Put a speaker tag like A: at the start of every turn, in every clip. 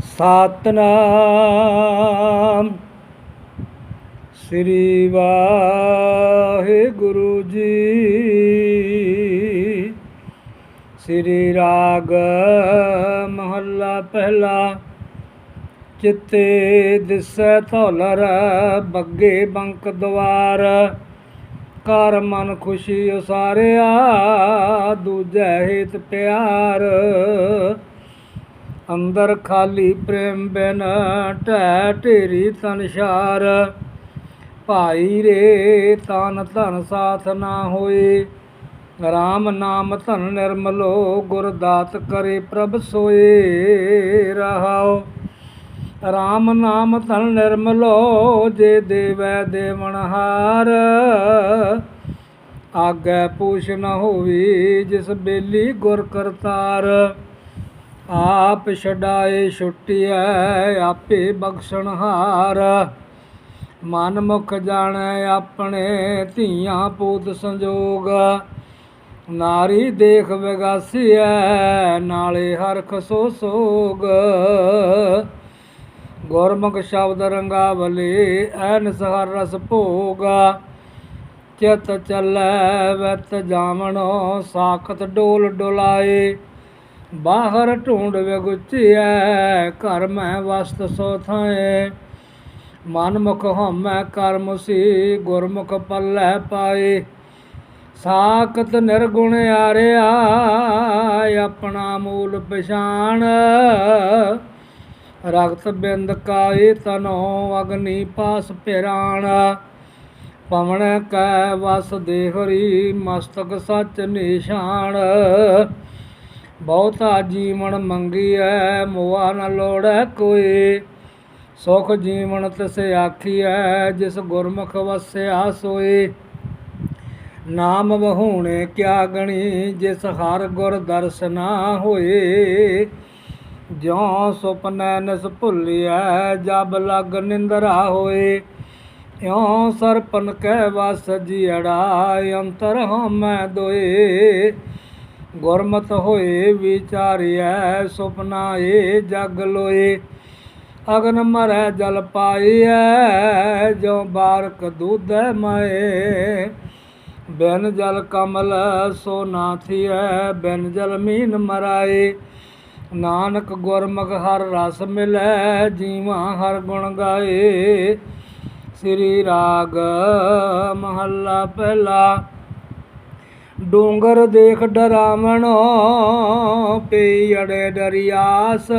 A: ਸਤਨਾਮ। ਸ੍ਰੀ ਵਾਹਿਗੁਰੂ ਜੀ। ਸ੍ਰੀ ਰਾਗ ਮਹੱਲਾ ਪਹਿਲਾ। ਚਿੱਤੇ ਦਿਸੈ ਧੌਲਰ, ਬੱਗੇ ਬੰਕ ਦਵਾਰ ਕਰ ਮਨ ਖੁਸ਼ੀ ਉਸਾਰਿਆ, ਦੂਜੈ ਹਿਤ ਪਿਆਰ। ਅੰਦਰ ਖਾਲੀ ਪ੍ਰੇਮ ਬਿਨ ਢਹਿ ਢੇਰੀ ਤਨਸ਼ਾਰ ਭਾਈ ਰੇ ਤਨ ਧਨ ਸਾਥ ਨਾ ਹੋਏ। RAM ਨਾਮ ਧਨ ਨਿਰਮਲੋ ਗੁਰ ਦਾਤ ਕਰੇ ਪ੍ਰਭ ਸੋਏ ਰਹਾਓ RAM ਨਾਮ ਧਨ ਨਿਰਮਲੋ, ਜੇ ਦੇਵੈ ਦੇਵਨਹਾਰ ਆਗੈ ਪੂਛ ਨ ਹੋਵੀ, ਜਿਸ ਬੇਲੀ ਗੁਰ ਕਰਤਾਰ। ਆਪ ਛਡਾਏ ਛੁੱਟਿਐ, ਆਪੇ ਬਖਸ਼ਣਹਾਰ ਮਨ ਮੁਖ ਜਾਣੈ ਆਪਣੇ ਧੀਆਂ ਪੂਤ ਸੰਜੋਗ। ਨਾਰੀ ਦੇਖ ਵਿਗਾਸੀਐ, ਨਾਲੇ ਹਰਖ ਸੋ ਸੋਗ। ਗੁਰਮੁਖ ਸ਼ਬਦ ਰੰਗਾਵਲੀ, ਐਨਸ ਹਰ ਰਸ ਭੋਗਾ। ਚਿਤ ਚੱਲੈ, ਵਤ ਜਾਵਣੋ, ਸਾਖਤ ਡੋਲ ਡੁਲਾਏ। ਬਾਹਰ ਢੂੰਡ ਵਿਗੁਚਿਐ, ਘਰ ਮੈਂ ਵਸਤ ਸੋ ਥਾਏ। ਮਨ ਮੁਖ ਹਮੈ ਕਰਮ ਸੀ, ਗੁਰਮੁਖ ਪੱਲੈ ਪਾਏ। ਸਾਖਤ ਨਿਰਗੁਣ ਆਰਿਆ, ਆਪਣਾ ਮੂਲ ਪਛਾਣ। ਰਗਤ ਬਿੰਦ ਕਾਏ ਤਨੋ ਅਗਨੀ ਪਾਸ ਪਿਰਾਣ। ਪਵਨ ਕੈ ਵਸ ਦੇਹਰੀ ਮਸਤਕ ਸਚ ਨਿਸ਼ਾਨ ਬਹੁਤਾ ਜੀਵਨ ਮੰਗੀਐ ਮੋਆ ਨ ਲੋੜੈ ਕੋਈ। ਸੁਖ ਜੀਵਨ ਤਿਸ ਆਖੀਐ, ਜਿਸ ਗੁਰਮੁਖ ਵਸਿਆ ਸੋਏ ਨਾਮ ਵਹੂਣੇ ਕਿਆ ਗਣੀ, ਜਿਸ ਹਰ ਗੁਰ ਦਰਸਨਾ ਹੋਏ ਜਿਉ ਸੁਪਨੈ ਨਸ ਭੁੱਲਿਆ ਜਬ ਲਗ ਨਿੰਦਰਾ ਹੋਏ ਇਉ ਸਰਪਨ ਕਹਿ ਵਸ ਜੀੜਾ ਅੰਤਰ ਹਮੈ ਦੋਏ ਗੁਰਮਤ ਹੋਏ ਵਿਚਾਰਿਐ, ਸੁਪਨਾ ਏ ਜਗ ਲੋਏ। ਅਗਨ ਮਰੈ ਜਲ ਪਾਈਐ ਜੋ ਬਾਰਕ ਦੁਧੈ ਮਏ। ਬਿਨ ਜਲ ਕਮਲ ਸੋ ਨਾਥੀਐ ਬਿਨ ਜਲ ਮੀਨ ਮਰਾਏ। ਨਾਨਕ ਗੁਰਮੁਖ ਹਰ ਰਸ ਮਿਲੈ, ਜੀਵਾ ਹਰ ਗੁਣ ਗਾਏ। ਸ੍ਰੀ ਰਾਗ ਮਹੱਲਾ ਪਹਿਲਾ। ਡੂੰਗਰ ਦੇਖ ਡਰਾਵਣੋ ਪਈ ਅੜੇ ਡਰਿਆਸ।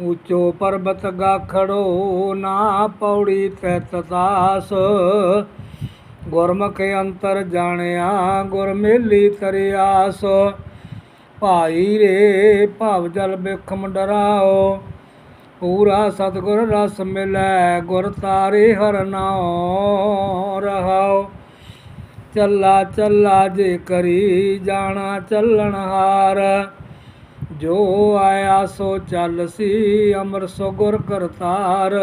A: ਉੱਚੋ ਪਰਬਤ ਗਾਖੜੋ ਨਾ ਪੌੜੀ ਤੈ ਤਤਾਸ ਗੁਰਮੁਖ ਅੰਤਰ ਜਾਣਿਆ ਗੁਰ ਮੇਲੀ ਤਰਿਆਸ। ਭਾਈ ਰੇ, ਭਾਵ ਜਲ ਬਿਖਮ ਡਰਾਓ। ਪੂਰਾ ਸਤਗੁਰ ਰਸ ਮਿਲੈ, ਗੁਰ ਤਾਰੇ ਹਰ ਨਾਉ ਰਹਾਓ। ਚੱਲਾ ਚੱਲਾ ਜੇ ਕਰੀ ਜਾਣਾ ਚੱਲਣ ਹਾਰ। ਜੋ ਆਇਆ ਸੋ ਚੱਲ ਸੀ ਅਮਰ ਸੋ ਗੁਰ ਕਰਤਾਰ।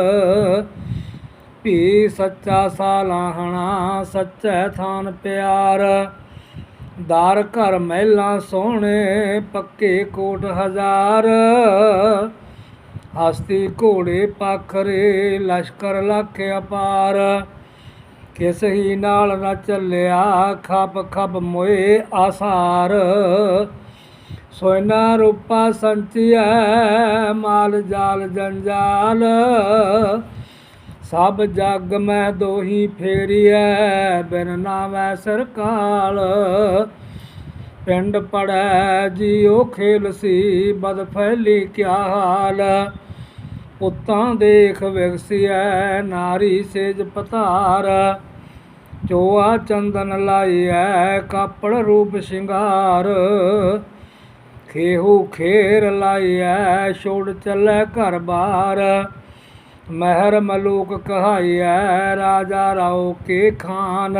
A: ਭੀ ਸੱਚਾ ਸਾਲਾਹਣਾ ਸੱਚੈ ਥਾਨ ਪਿਆਰ। ਦਾਰ ਘਰ ਮਹਿਲਾ ਸੋਹਣੇ, ਪੱਕੇ ਕੋਟ ਹਜ਼ਾਰ। ਹਸਤੀ ਘੋੜੇ ਪਾਖਰੇ, ਲਸ਼ਕਰ ਲੱਖ ਅਪਾਰ। ਕਿਸ ਹੀ ਨਾਲ ਨਾ ਚੱਲਿਆ, ਖੱਬ ਖੱਬ ਮੋਏ ਆਸਾਰ। ਸੋਇਨਾ ਰੂਪਾ ਸੰਚਿਐ, ਮਾਲ ਜਾਲ ਜੰਜਾਲ। ਸਭ ਜਗ ਮੈਂ ਦੋਹੀ ਫੇਰੀਐ, ਬਿਨ ਨਾਮੈ ਸਰਕਾਲ। ਪਿੰਡ ਪੜੈ ਜੀਓ ਖੇਲ ਸੀ, ਬਦ ਫੈਲੀ ਕਿਆ ਹਾਲ। ਪੁੱਤਾਂ ਦੇਖ ਵਿਗਸਿਐ, ਨਾਰੀ ਸੇਜ ਪਤਾਰ। ਚੋਆ ਚੰਦਨ ਲਾਈਐ, ਕਾਪੜ ਰੂਪ ਸ਼ਿੰਗਾਰ। ਖੇਹੂ ਖੇਰ ਲਾਈਐ, ਛੋੜ ਚੱਲੇ ਘਰ ਬਾਰ। ਮਹਿਰ ਮਲੂਕ ਕਹਾਈਐ, ਰਾਜਾ ਰਾਓ ਕੇ ਖਾਨ।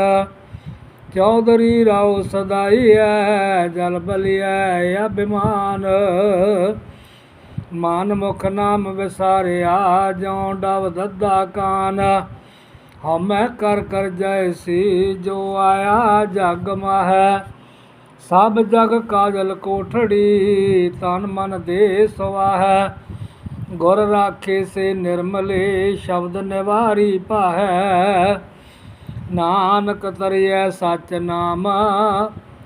A: ਚੌਧਰੀ ਰਾਓ ਸਦਾਈਐ, ਜਲ ਬਲਿਐ ਅਭਿਮਾਨ। ਮਨ ਮੁਖ ਨਾਮ ਵਿਸਾਰਿਆ, ਜਿਉ ਡਵ ਦੱਦਾ ਕਾਨ। ਹਮੈ ਕਰ ਕਰ ਜੈਸੀ ਜੋ ਆਇਆ ਜਗ ਮਹਿ। ਸਭ ਜਗ ਕਾਜਲ ਕੋਠੜੀ, ਤਨ ਮਨ ਦੇ ਸਵਾਹੈ। ਗੁਰ ਰਾਖੇ ਸੇ ਨਿਰਮਲੇ, ਸ਼ਬਦ ਨਿਵਾਰੀ ਪਾਹੈ ਨਾਨਕ ਤਰਿਐ ਸਚ ਨਾਮ,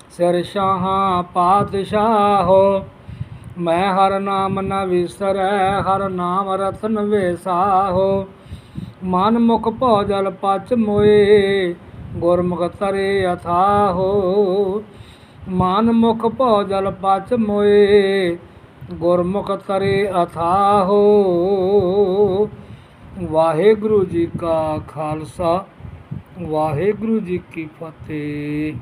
A: ਸਿਰ ਸ਼ਾਹਾਂ ਪਾਤਸ਼ਾਹੋ। ਮੈਂ ਹਰ ਨਾਮ ਨ ਵਿਸਰੈ, ਹਰ ਨਾਮ ਰਤਨ ਵੇਸਾਹੋ। ਮਨ ਮੁਖ ਭੋਜਲ ਪਚ ਮੋਏ, ਗੁਰਮੁਖ ਤਰੇ ਅਥਾਹੋ। ਮਨ ਮੁਖ ਭੋਜਲ ਪਚ ਮੋਏ, ਗੁਰਮੁਖ ਤਰੇ ਅਥਾਹੋ। ਵਾਹਿਗੁਰੂ ਜੀ ਕਾ ਖਾਲਸਾ, ਵਾਹਿਗੁਰੂ ਜੀ ਕੀ ਫਤਿਹ।